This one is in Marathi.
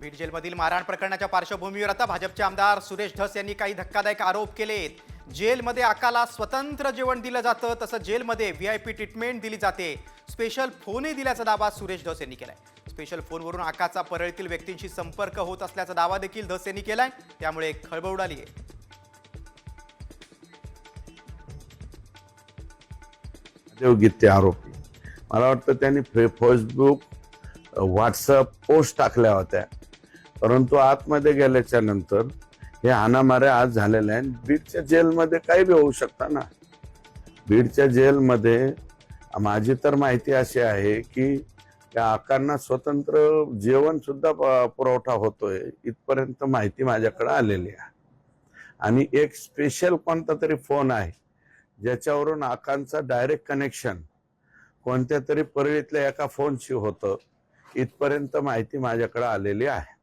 बीड जेलमधील मारहाण प्रकरणाच्या पार्श्वभूमीवर आता भाजपचे आमदार सुरेश धस यांनी काही धक्कादायक आरोप केलेत. जेलमध्ये आकाला स्वतंत्र जेवण दिलं जातं तसं जेलमध्ये व्ही आय पी ट्रीटमेंट दिली जाते. स्पेशल फोनही दिल्याचा दावा सुरेश धस यांनी केलाय. स्पेशल फोनवरून आकाचा परळीतील व्यक्तींशी संपर्क होत असल्याचा दावा देखील धस यांनी केलाय. त्यामुळे खळबळ उडाली आहे. देवगीतचे आरोपी. मला वाटतं त्यांनी फे फेसबुक व्हॉट्सअप पोस्ट टाकल्या होत्या. परंतु आतमध्ये गेल्याच्यानंतर हे हाणामारे आज झालेले आहेत. बीडच्या जेलमध्ये काही बी होऊ शकता ना. बीडच्या जेलमध्ये माझी तर माहिती अशी आहे की त्या आकांना स्वतंत्र जेवण सुद्धा प- पुरवठा होतोय इथपर्यंत माहिती माझ्याकडे आलेली आहे. आणि एक स्पेशल कोणता तरी फोन आहे ज्याच्यावरून आकांचा डायरेक्ट कनेक्शन कोणत्या तरी परळीतल्या एका फोनशी होतं इथपर्यंत माहिती माझ्याकडे आलेली आहे.